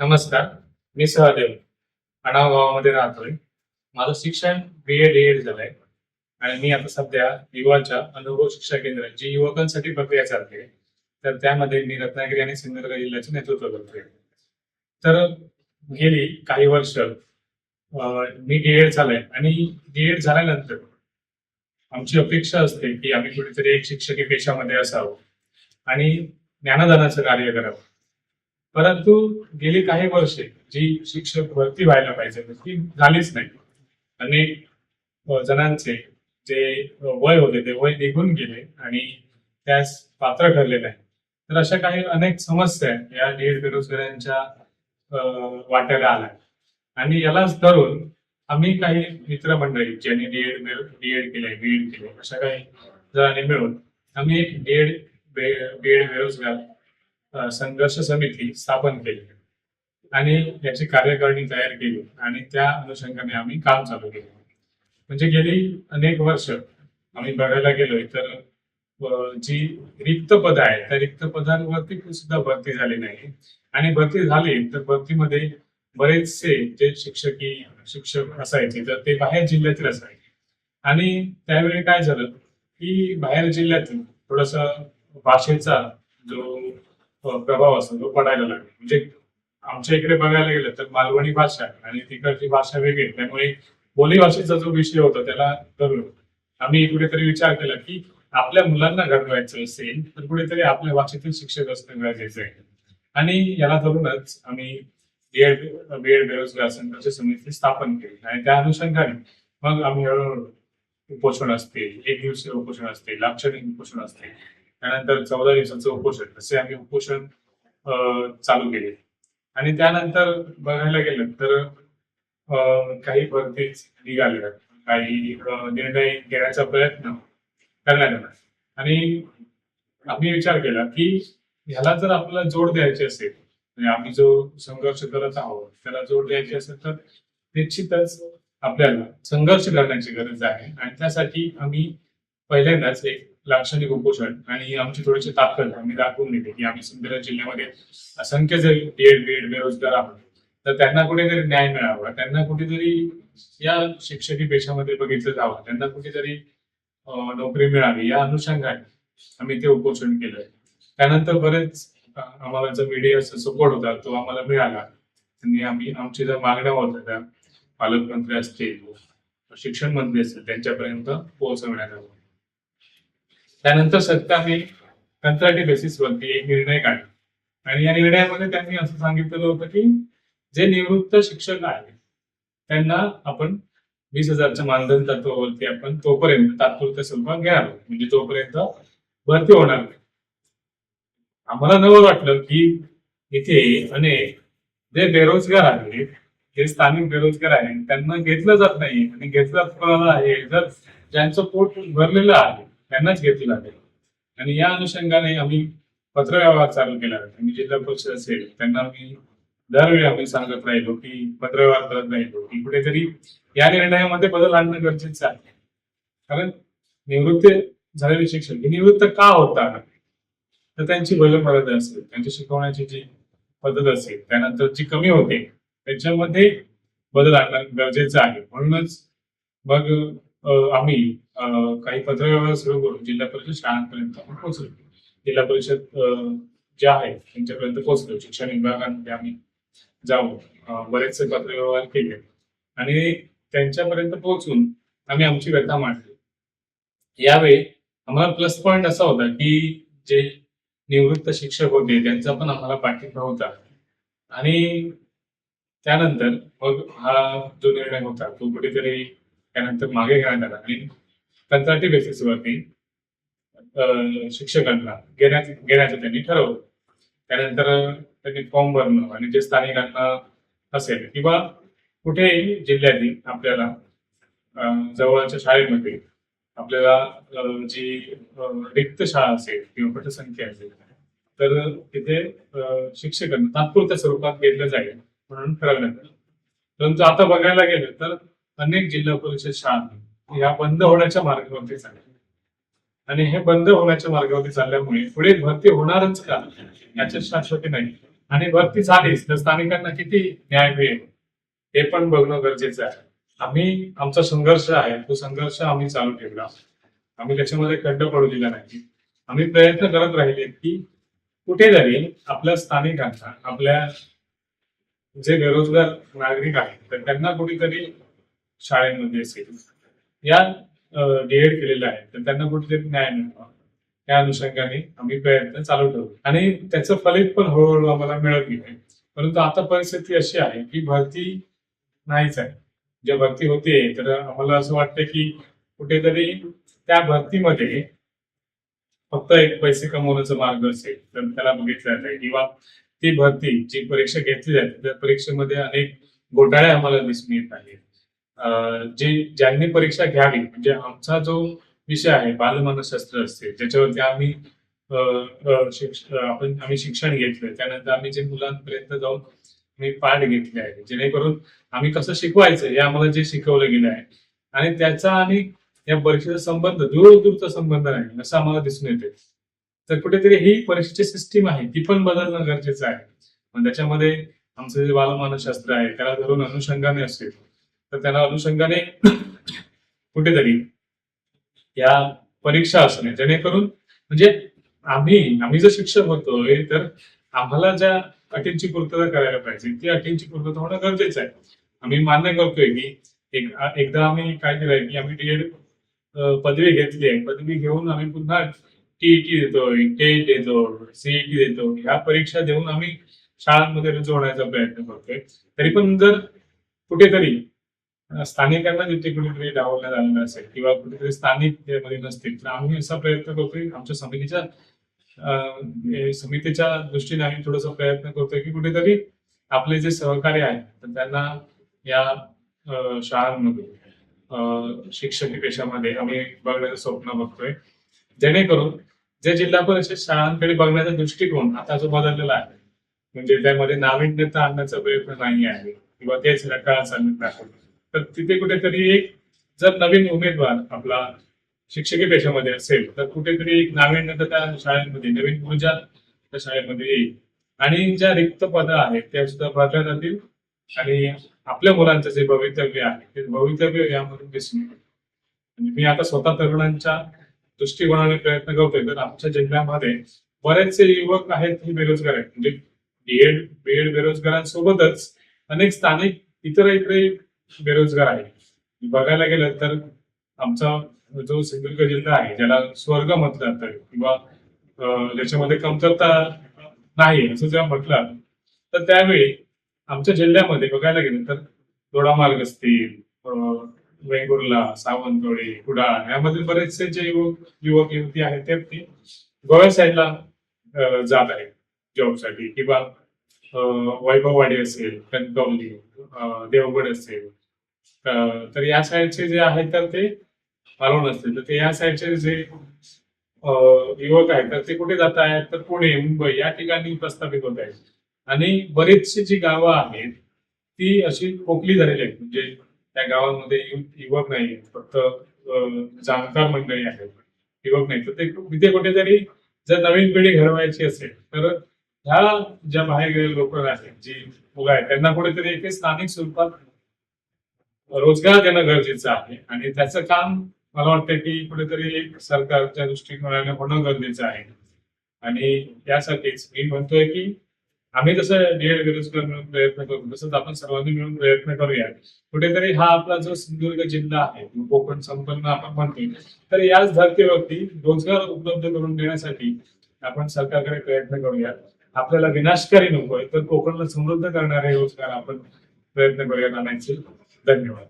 नमस्कार मी सहदेव आणाव गावामध्ये राहतोय. माझं शिक्षण बी एड एड झालंय. आणि मी आता सध्या युवांच्या अनुभव शिक्षा केंद्र जी युवकांसाठी प्रक्रिया चालते तर त्यामध्ये मी रत्नागिरी आणि सिंधुदुर्ग जिल्ह्याचे नेतृत्व करतोय. तर गेली काही वर्ष मी डी एड झालंय. आणि डी एड झाल्यानंतर आमची अपेक्षा असते की आम्ही कुठेतरी एक शिक्षकी पेशामध्ये असावं आणि ज्ञानदानाचं कार्य करावं. परंतु गेली काही वर्षे जी शिक्षक भरती व्हायला पाहिजे ती झालीच नाही. अनेक जणांचे जे वय होते ते वय निघून गेले आणि त्यास पात्र ठरले नाही तर अशा काही अनेक समस्या या डीएड बेरोजगारांच्या वाट्याला आल्या आणि यालाच धरून आम्ही काही मित्रमंडळी ज्यांनी डीएड डीएड केले बीएड केले अशा काही जणांनी मिळून आम्ही एक डीएड बीएड बेरोजगार संघर्ष समिती स्थापन केली. आणि याची कार्यकारिणी तयार केली आणि त्या अनुषंगाने आम्ही काम चालू केलं. म्हणजे गेली अनेक वर्ष आम्ही बघायला गेलोय तर जी रिक्त पद आहे त्या रिक्त पदांवरती सुद्धा भरती झाली नाही. आणि भरती झाली तर भरतीमध्ये बरेचसे जे शिक्षकी शिक्षक असायचे तर ते बाहेर जिल्ह्यातील असायचे. आणि त्यावेळी काय झालं की बाहेर जिल्ह्यातील थोडासा भाषेचा जो प्रभाव असा तो पडायला लागला म्हणजे आमच्या इकडे बघायला गेलं तर मालवणी भाषा आणि तिकडची भाषा वेगळी त्यामुळे बोली भाषेचा जो विषय होता त्याला धरून आम्ही कुठेतरी विचार केला की आपल्या मुलांना घडवायचं असेल तर कुठेतरी आपल्या भाषेतील शिक्षक असणं गरजेचं आहे. आणि याला धरूनच आम्ही बीएड बीएड बेरोजगार संघाची समिती स्थापन केली. आणि त्या अनुषंगाने मग आम्ही हळूहळू उपोषण असते एक दिवसीय उपोषण असते लाक्षणिक उपोषण असते त्यानंतर चौदा दिवसाचं उपोषण असे आम्ही उपोषण अं, चालू केले. आणि त्यानंतर बघायला गेलं तर अं, काही भरतीच निघाल्या काही निर्णय घेण्याचा प्रयत्न करण्यात आला. आणि आम्ही विचार केला की ह्याला जर आपल्याला जोड द्यायची असेल म्हणजे आम्ही जो संघर्ष करत आहोत त्याला जोड द्यायची असेल तर निश्चितच आपल्याला संघर्ष करण्याची गरज आहे. आणि त्यासाठी आम्ही पहिल्यांदाच एक लाक्षणिक उपोषण आणि आमची थोडीशी ताकद आम्ही दाखवून दिली की आम्ही सिंधुदुर्ग जिल्ह्यामध्ये असंख्य जरी डीएड बीएड बेरोजगार आहोत तर त्यांना कुठेतरी न्याय मिळावा. त्यांना कुठेतरी या शिक्षकी पेशामध्ये बघितलं जावं. त्यांना कुठेतरी नोकरी मिळावी. या अनुषंगाने आम्ही ते उपोषण केलंय त्यानंतर बरेच आम्हाला जो मीडियाचा सपोर्ट होता तो आम्हाला मिळाला. आणि आम्ही आमची ज्या मागण्या होत्या त्या पालकमंत्री असतील शिक्षण मंत्री असतील त्यांच्यापर्यंत पोहोचवण्यात आलं. त्यानंतर सरकारने आम्ही कंत्राटी बेसिसवरती एक निर्णय काढला. आणि या निर्णयामध्ये त्यांनी असं सांगितलेलं होतं की जे निवृत्त शिक्षक आहेत त्यांना आपण वीस हजारच्या मानधन तत्वावरती आपण तोपर्यंत तात्पुरत्या स्वरूपात घेणार आहोत. म्हणजे तोपर्यंत भरती होणार नाही. आम्हाला नवं वाटलं की इथे अनेक जे बेरोजगार आहेत जे स्थानिक बेरोजगार आहेत त्यांना घेतलं जात नाही. आणि घेतलं कोणाला आहे जर ज्यांचं पोट भरलेलं आहे त्यांनाच घेतलं आहे. आणि या अनुषंगाने आम्ही पत्रव्यवहार चालू केला आहे. आणि जिल्हा परिषद असेल त्यांना आम्ही दरवेळी आम्ही सांगत राहिलो की पत्रव्यवहार करत राहिलो की कुठेतरी या निर्णयामध्ये बदल आणणं गरजेचं आहे. कारण निवृत्त झालेले शिक्षक हे निवृत्त का होता तर त्यांची वयोमर्यादा असेल त्यांची शिकवण्याची जी पद्धत असेल त्यानंतर जी कमी होते त्याच्यामध्ये बदल आणणं गरजेचं आहे. म्हणूनच मग आम्ही काही पत्रव्यवहार सुरू करून जिल्हा परिषद शाळांपर्यंत आपण पोहोचलो. जिल्हा परिषद ज्या आहेत त्यांच्यापर्यंत पोहोचलो. शिक्षण विभागामध्ये आम्ही जाऊन बरेचसे पत्रव्यवहार केले. आणि त्यांच्यापर्यंत पोहोचून आम्ही आमची व्यथा मांडली. यावेळी आम्हाला प्लस पॉईंट असा होता की जे निवृत्त शिक्षक होते त्यांचा पण आम्हाला पाठिंबा होता. आणि त्यानंतर मग हा जो निर्णय होता तो कुठेतरी त्यानंतर मागे घेण्यात आला आणि कंत्राटी बेसिसवरती शिक्षकांना घेण्यात घेण्याचं त्यांनी ठरवलं. त्यानंतर त्यांनी फॉर्म भरणं आणि जे स्थानिकांना असेल किंवा कुठेही जिल्ह्यातील आपल्याला जवळच्या शाळेमध्ये आपल्याला जी रिक्त शाळा असेल किंवा पटसंख्या असेल तर तिथे शिक्षकांना तात्पुरत्या स्वरूपात घेतलं जाईल म्हणून ठरवण्यात आलं. परंतु आता बघायला गेलं तर अनेक जिल्हा परिषद शाळा या बंद होण्याच्या मार्गावरती चालल्या आणि हे बंद होण्याच्या मार्गावरती चालल्यामुळे पुढे भरती होणारच का याची शाश्वती नाही. आणि भरती झालीच तर स्थानिकांना किती न्याय मिळेल? हे पण बघणं गरजेचं आहे. आम्ही आमचा संघर्ष आहे तो संघर्ष आम्ही चालू ठेवला. आम्ही त्याच्यामध्ये खड्ड पडू दिला नाही. आम्ही प्रयत्न करत राहिले की कुठेतरी आपल्या स्थानिकांना आपल्या जे बेरोजगार नागरिक आहेत तर त्यांना कुठेतरी शाळेमध्ये असेल. या डिएड केलेलं आहे तर त्यांना कुठेतरी न्याय मिळावा त्या अनुषंगाने आम्ही प्रयत्न चालू ठेवू. आणि त्याचं फलित पण हळूहळू आम्हाला मिळत गेले परंतु आता परिस्थिती अशी आहे की भरती नाहीच आहे. जे भरती होते तर आम्हाला असं वाटतं की कुठेतरी त्या भरतीमध्ये फक्त एक पैसे कमवण्याचा मार्ग असेल तर त्याला बघितलं जाते किंवा ती भरती जी परीक्षा घेतली जाते त्या परीक्षेमध्ये अनेक घोटाळे आम्हाला दिसून येत आहेत. जे ज्यांनी परीक्षा घ्यावी म्हणजे आमचा जो विषय आहे बालमानसशास्त्र असते ज्याच्यावरती आम्ही आपण आम्ही शिक्षण घेतलं त्यानंतर आम्ही जे मुलांपर्यंत जाऊन मी पाठ घेतले आहे जेणेकरून आम्ही कसं शिकवायचं हे आम्हाला जे शिकवलं गेलं आहे. आणि त्याचा आणि या परीक्षेचा संबंध दूरदूरचा संबंध नाही असं आम्हाला दिसून येते. तर कुठेतरी ही परीक्षेची सिस्टीम आहे ती पण बदलणं गरजेचं आहे. पण त्याच्यामध्ये आमचं जे बालमानसशास्त्र आहे त्याला धरून अनुषंगाने असेल तर त्याला अनुषंगाने कुठेतरी या परीक्षा असणे जेणेकरून म्हणजे आम्ही आम्ही जर शिक्षक होतोय तर आम्हाला ज्या अटींची पूर्तता करायला पाहिजे ती अटींची पूर्तता होणं गरजेचं आहे. आम्ही मान्य करतोय की एक एकदा आम्ही काय केलंय की आम्ही डीएड पदवी घेतली आहे. पदवी घेऊन आम्ही पुन्हा टीईटी देतोय टेट देतो सीईटी देतो ह्या परीक्षा देऊन आम्ही शाळांमध्ये रुजू होण्याचा प्रयत्न करतोय. तरी पण जर कुठेतरी स्थानिकांना जिथे कुठेतरी डावलण्यात आलेलं असेल किंवा कुठेतरी स्थानिकमध्ये नसतील तर आम्ही असा प्रयत्न करतोय आमच्या समितीच्या अं, समितीच्या दृष्टीने आम्ही थोडासा प्रयत्न करतोय की कुठेतरी आपले जे सहकार्य आहेत तर त्यांना या शाळांमध्ये शिक्षकी पेशामध्ये आम्ही बघण्याचं स्वप्न बघतोय. जेणेकरून जे जिल्हा परिषद शाळांकडे बघण्याचा दृष्टिकोन आता जो बदललेला आहे म्हणजे त्यामध्ये नाविन्यता आणण्याचा प्रयत्न नाही आहे किंवा तेच रटाळ चालू दाखवतो तर तिथे कुठेतरी एक जर नवीन उमेदवार आपला शिक्षकी पेशामध्ये असेल तर कुठेतरी एक नाविन्यता त्या शाळेमध्ये नवीन ऊर्जा त्या शाळेमध्ये येईल. आणि ज्या रिक्त पद आहेत त्या सुद्धा भरल्या जातील. आणि आपल्या मुलांचं जे भवितव्य आहे ते भवितव्य यामधून दिसून येईल. आणि मी आता स्वतः तरुणांच्या दृष्टिकोनाने प्रयत्न करतोय तर आमच्या जिल्ह्यामध्ये बरेचसे युवक आहेत हे बेरोजगार आहेत. म्हणजे डीएड बीएड बेरोजगारांसोबतच अनेक स्थानिक इतर इकडे बेरोजगार आहे. बघायला गेलं तर आमचा जो सिंधुदुर्ग जिल्हा आहे ज्याला स्वर्ग म्हटलं जातं किंवा ज्याच्यामध्ये कमतरता नाही असं जेव्हा म्हटलं तर त्यावेळी आमच्या जिल्ह्यामध्ये बघायला गेलं तर दोडामार्ग असतील वेंगुर्ला सावंतवाडी कुडाळ यामधील बरेचसे जे युवक युवक युवती आहेत ते गोव्या साईडला जात आहेत जॉबसाठी किंवा वैभववाडी असेल कणकवली देवगड असेल. तर या साईडचे जे आहेत तर ते अलोन असतील. तर ते या साईडचे जे युवक आहेत तर ते कुठे जात आहेत? तर पुणे मुंबई या ठिकाणी प्रस्थापित होत आहेत. आणि बरीचशी जी गावं आहेत ती अशी खोकली झालेली आहेत. म्हणजे त्या गावांमध्ये युवक नाही आहेत. फक्त जाणकार मंडळी आहेत. युवक नाही. तर ते तिथे कुठेतरी जर नवीन पिढी घडवायची असेल तर ह्या ज्या बाहेर गेलेले लोक आहेत जी मुलं आहेत त्यांना कुठेतरी एक स्थानिक स्वरूपात रोजगार देणं गरजेचं आहे. आणि त्याचं काम मला वाटतं की कुठेतरी एक सरकारच्या दृष्टिकोनाने होणं गरजेचं आहे. आणि यासाठीच मी म्हणतोय की आम्ही जसं डीएड बेरोजगार मिळून प्रयत्न करू तसंच आपण सर्वांनी मिळून प्रयत्न करूया कुठेतरी हा आपला जो सिंधुदुर्ग जिल्हा आहे कोकण संपन्न आपण म्हणतोय तर याच धर्तीवरती रोजगार उपलब्ध करून देण्यासाठी आपण सरकारकडे प्रयत्न करूया आपल्याला विनाशकारी नको आहे तर कोकणला समृद्ध करणारे रोजगार आपण प्रयत्न करूया नानांचे धन्यवाद